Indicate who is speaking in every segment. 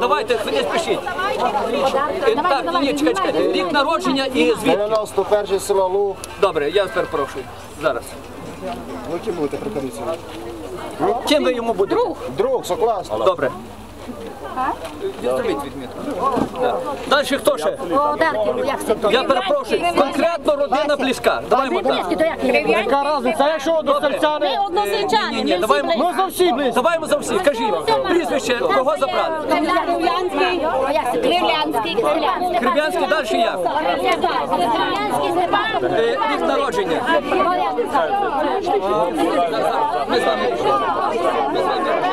Speaker 1: Давайте, ви не спішіть. Е, Так, ні, чекай, чекай. Рік народження і звідки?
Speaker 2: 91 село Лу.
Speaker 1: Добре, я тепер прошу. Зараз.
Speaker 2: Ну, ким будете прикоріться?
Speaker 1: Чим ви йому будете?
Speaker 2: Друг, сокласно.
Speaker 1: Добре. Зробіть відмітку. Далі хто ще?
Speaker 3: То?
Speaker 1: Я перепрошую. Конкретно родина близька. Давайте так.
Speaker 3: Близькі, то як Крив'янський?
Speaker 2: Якщо односельчани?
Speaker 3: Ми односельчани,
Speaker 1: Ні, ні,
Speaker 3: ми всі близькі.
Speaker 2: Ну, за всі близькі.
Speaker 1: Давайте за всіх. Кажіть, прізвище, кого забрали?
Speaker 3: А? Крив'янський, Крив'янський.
Speaker 1: Крив'янський далі як?
Speaker 3: Крив'янський, Степан.
Speaker 1: Е, Рік народження. Ми з вами рішимо.
Speaker 3: Все, все.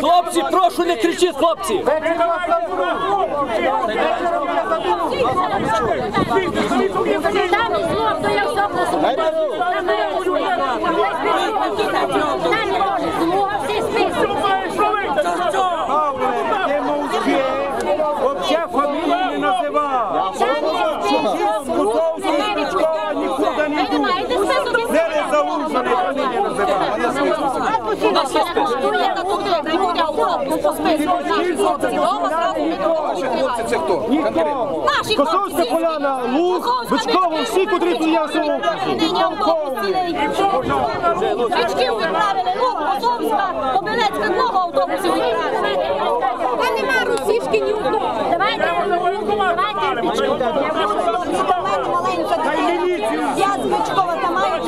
Speaker 1: Хлопці, прошу, не кричіть, хлопці.
Speaker 3: Там зло, то я всі список.
Speaker 4: Ти мовчи, взагалі фамілію не називав. Кусовський Стрічкова нікуди не йду.
Speaker 2: Це хто?
Speaker 4: Косовська поляна, Луг, Бичково, всі, котрі є в окрузі.
Speaker 3: Лук, Косовська, Кобилецька, кого автобусів відправили? А нема русішки ні одного. Давайте, давайте Бичків.
Speaker 5: Я з Бичкова та маю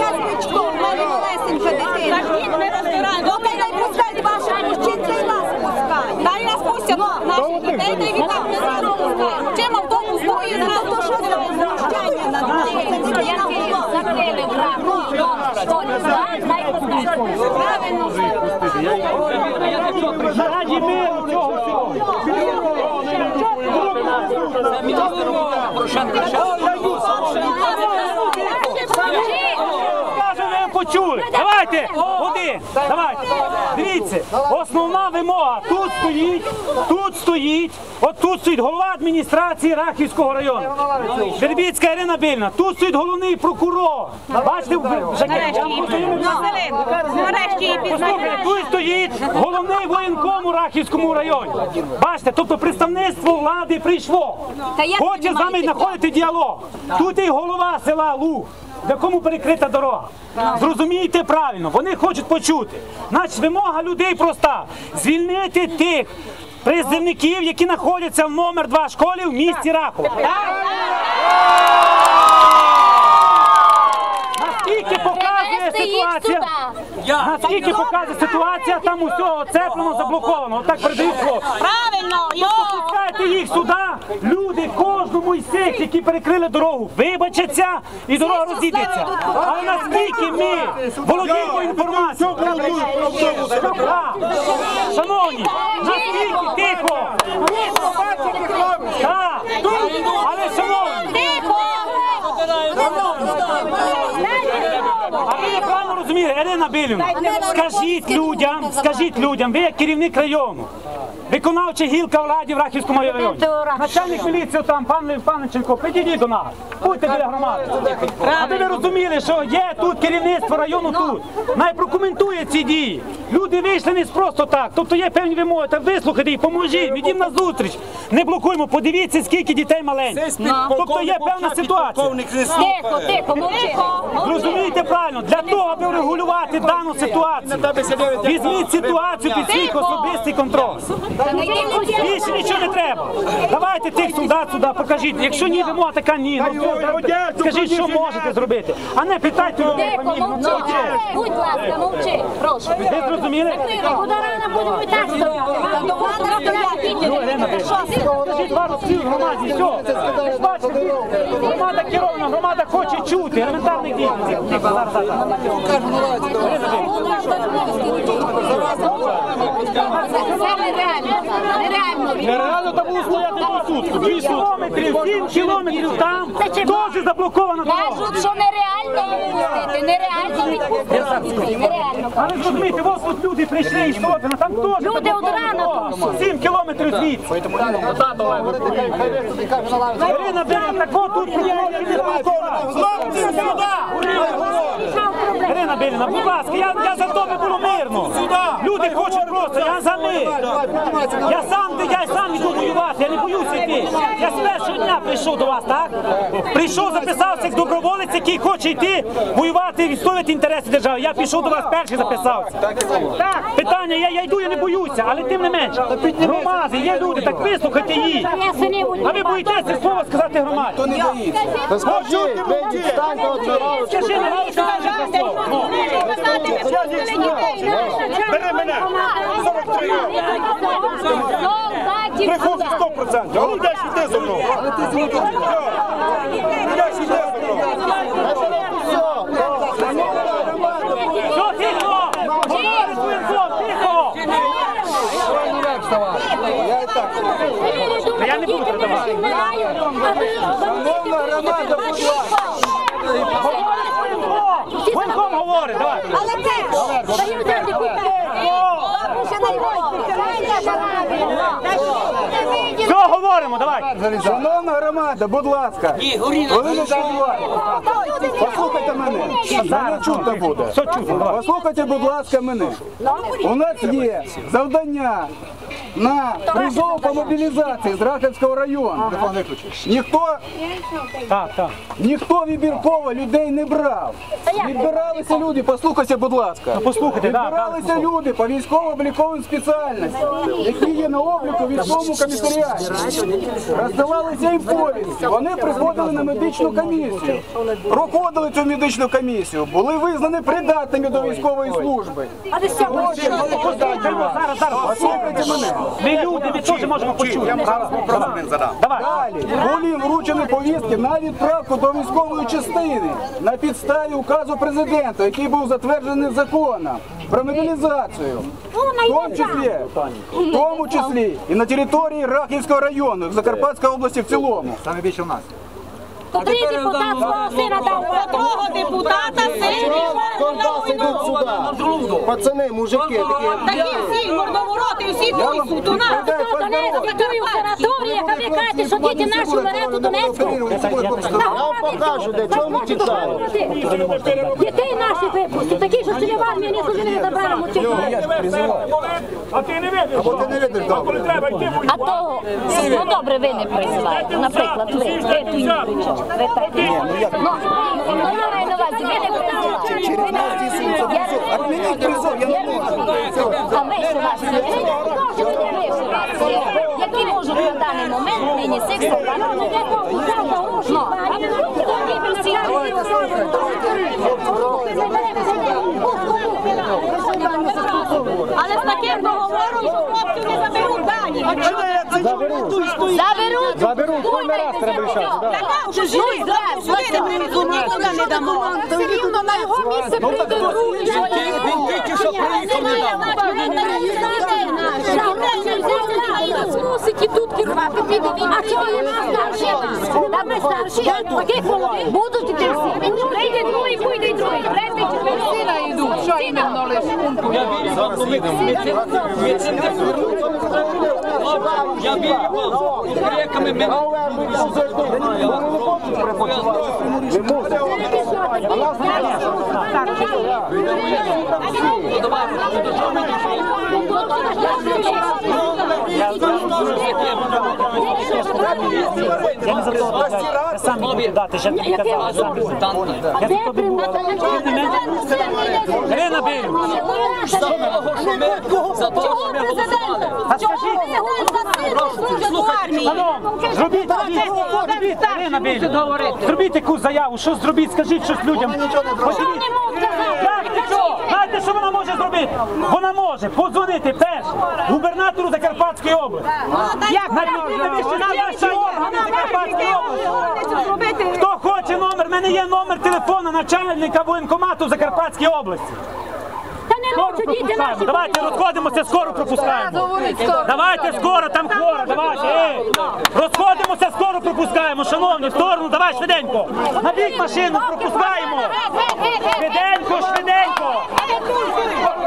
Speaker 5: Я з Бичкова, в мене малесенька дитина.
Speaker 3: Захід ми розбираємо.
Speaker 5: Доки не пускають ваша мужчинка і вас пускають.
Speaker 3: Дай нас пустять наших дітей, та й відтак не зразу пускають. Чим автобус стоїть
Speaker 5: Ну
Speaker 3: зразу?
Speaker 5: то що це знущання над нами? Це дитина була.
Speaker 3: Закрили Правильно.
Speaker 4: Раді миру цього всього.
Speaker 1: Порошенко.
Speaker 4: Каже, ви почули. Давайте, один, давайте. Дивіться, основна вимога тут стоїть, тут стоїть, от тут стоїть голова адміністрації Рахівського району. Вербіцька Ірина Більна, тут стоїть головний прокурор. Бачите, в жакеті?
Speaker 3: Нарешті її
Speaker 4: Послухайте, тут стоїть головний воєнком у Рахівському районі. Бачите, тобто представництво влади прийшло. Хоче з нами знаходити діалог. Тут і голова села Луг, в якому перекрита дорога. Зрозумійте правильно, вони хочуть почути. Значить, вимога людей проста: звільнити тих призивників, які знаходяться в номер 2 школі в місті Рахов. Наскільки показує ситуація? Наскільки показує ситуація, там усього оцеплено, заблоковано. Отак передають хлопці.
Speaker 3: Правильно, йо!
Speaker 4: Пускайте їх сюди, люди кожному із цих, які перекрили дорогу, вибачаться і дорога розійдеться. Але наскільки ми володіємо інформацією? Шановні, наскільки тихо? Так. Але шановні,
Speaker 3: Тихо!
Speaker 4: А ви неправильно розумієте, Ірина Білівна, скажіть людям, скажіть людям, ви як керівник району, виконавча гілка влади в Рахівському районі, начальник міліції там, пан Панченко, підійдіть до нас, будьте біля громади. Аби ви розуміли, що є тут керівництво району тут, най прокоментує ці дії. Люди вийшли не просто так, тобто є певні вимоги, та вислухайте їх, поможіть, відім на зустріч, не блокуємо, подивіться, скільки дітей маленьких. Тобто є певна ситуація.
Speaker 3: Тихо, тихо, мовчи.
Speaker 4: Розумієте правильно, для того, аби врегулювати дану ситуацію, візьміть ситуацію під свій особистий контроль. Більше нічого не треба. Давайте тих солдат сюди, покажіть. Якщо ні, вимога така ні. Ну, скажіть, що можете зробити. А не питайте людей.
Speaker 3: Будь ласка, мовчи. Прошу.
Speaker 4: Ви зрозуміли?
Speaker 3: Куди рано будемо і так стояти? До вас
Speaker 4: Скажіть слів в громаді, все. Бачите, громада керована, громада хоче чути елементарних дій. Зараз, зараз, зараз.
Speaker 3: Це реально. Нереально.
Speaker 2: Нереально там було стояти до сутку. Дві.
Speaker 4: Кілометрів, 7 кілометрів там теж заблокована дорога.
Speaker 3: Кажуть, що нереально відпустити, нереально відпустити. Нереально.
Speaker 4: Але зрозумійте, ось тут люди прийшли і що, ну там теж
Speaker 3: Люди од рана тут.
Speaker 4: 7 кілометрів звідси. Ірина бери, так от тут приїхали не Ірина Біліна, будь ласка, я, я за то би було мирно. Люди хочуть просто, я за мир. Я сам, я сам йду воювати, я не боюся йти. Я з першого дня прийшов до вас, так? Прийшов, записався як доброволець, який хоче йти воювати і відстоювати інтереси держави. Я пішов до вас перший записався. Так, питання, я, я йду, я не боюся, але тим не менше. Громади, є люди, так вислухайте їх. А ви боїтеся слова сказати громаді. Скажи, не
Speaker 3: Бери мене. 43
Speaker 6: Приходить 100%. А ну десь зо мною. Десь йди зо мною.
Speaker 4: Все, тихо! Говори своїм словом! Я не буду продавати. Воєнком говорить, давай.
Speaker 5: Але теж.
Speaker 4: Все, говоримо, давай.
Speaker 2: Шановна громада, будь ласка. Ви не забувайте. Послухайте мене. Мене чутно буде. Послухайте, будь ласка, мене. У нас є завдання на призов по мобілізації з Рахівського району. Ніхто,
Speaker 4: Так, так.
Speaker 2: ніхто вибірково людей не брав. Відбиралися люди, послухайте, будь ласка.
Speaker 4: Послухайте.
Speaker 2: Відбиралися люди по військово-обліковим спеціальностям, які є на обліку військовому комісаріаті. Роздавалися їм повістки. Вони приходили на медичну комісію, проходили цю медичну комісію, були визнані придатними до військової служби. Послухайте мене.
Speaker 4: Ми люди, ми теж можемо почути. Давай.
Speaker 2: Далі були вручені повістки на відправку до військової частини на підставі указу президента, який був затверджений законом про мобілізацію. В тому числі, в тому числі і на території Рахівського району, Закарпатської області в цілому. Саме більше в нас.
Speaker 3: Три депутат свого сина дав.
Speaker 5: Того депутата сині
Speaker 2: Пацани, мужики,
Speaker 5: Такі всі мордовороти, всі тут у нас.
Speaker 3: Донецьк воює в санаторіях, а ви кажете, що діти наші вмирають у Донецьку?
Speaker 2: Я вам покажу, де чому тікають.
Speaker 3: Дітей наших випустять, такі, що сюди в армії не служили, не забрали.
Speaker 6: А ти не видиш? Або ти не видиш, Коли треба йти
Speaker 3: А то, ну добре, ви не присилаєте. Наприклад, ви, ви ту Юрича. Ви так. Ну, ну, я маю на увазі, ви не присилаєте.
Speaker 2: Через нас здійснюється призов. Отмініть призов, я не можу.
Speaker 3: А вишивати є? Ви можете не. Які можуть на даний момент нині? Ну, ви
Speaker 5: Але з таким договором, що хлопців не заберуть дані.
Speaker 3: Заберуть.
Speaker 2: Заберуть, кожен раз треба рішати,
Speaker 5: вже жили, сюди не привезуть, нікуди не дамо. Все рівно на його місце прийде другий.
Speaker 1: Він тільки що приїхав недавно.
Speaker 3: Мусить і тут керувати піде. А чого нема старших? Там не старші. Таких молодих будуть іти всі. Прийде другий, пойде й другий. Третій, четвертий. Сина йдуть. Що іменно лише?
Speaker 1: Я вірю вам, ми цим ми цим не Я вірю вам. Греками ми
Speaker 4: Я не за сам буду дати, ще тобі казав, сам не. Я за то не. Ірина Біль,
Speaker 1: за того, що ми за того, що ми голосували.
Speaker 4: а скажіть, Шановні, зробіть, зробіть, зробіть, Ірина Біль, зробіть якусь заяву, що зробіть, скажіть щось людям. Подивіться. Як нічого? Знаєте, що вона може зробити? Вона може подзвонити перш губернатору Закарпатської області. Як Закарпатської області. Хто хоче номер? У мене є номер телефону начальника воєнкомату в Закарпатській області. Скоро пропускаємо. Давайте розходимося, скоро пропускаємо. Давайте скоро, там скоро, давайте. Ей. Розходимося, скоро пропускаємо. Шановні, в сторону, давай швиденько. На бік машину пропускаємо. Швиденько, швиденько.
Speaker 3: Е,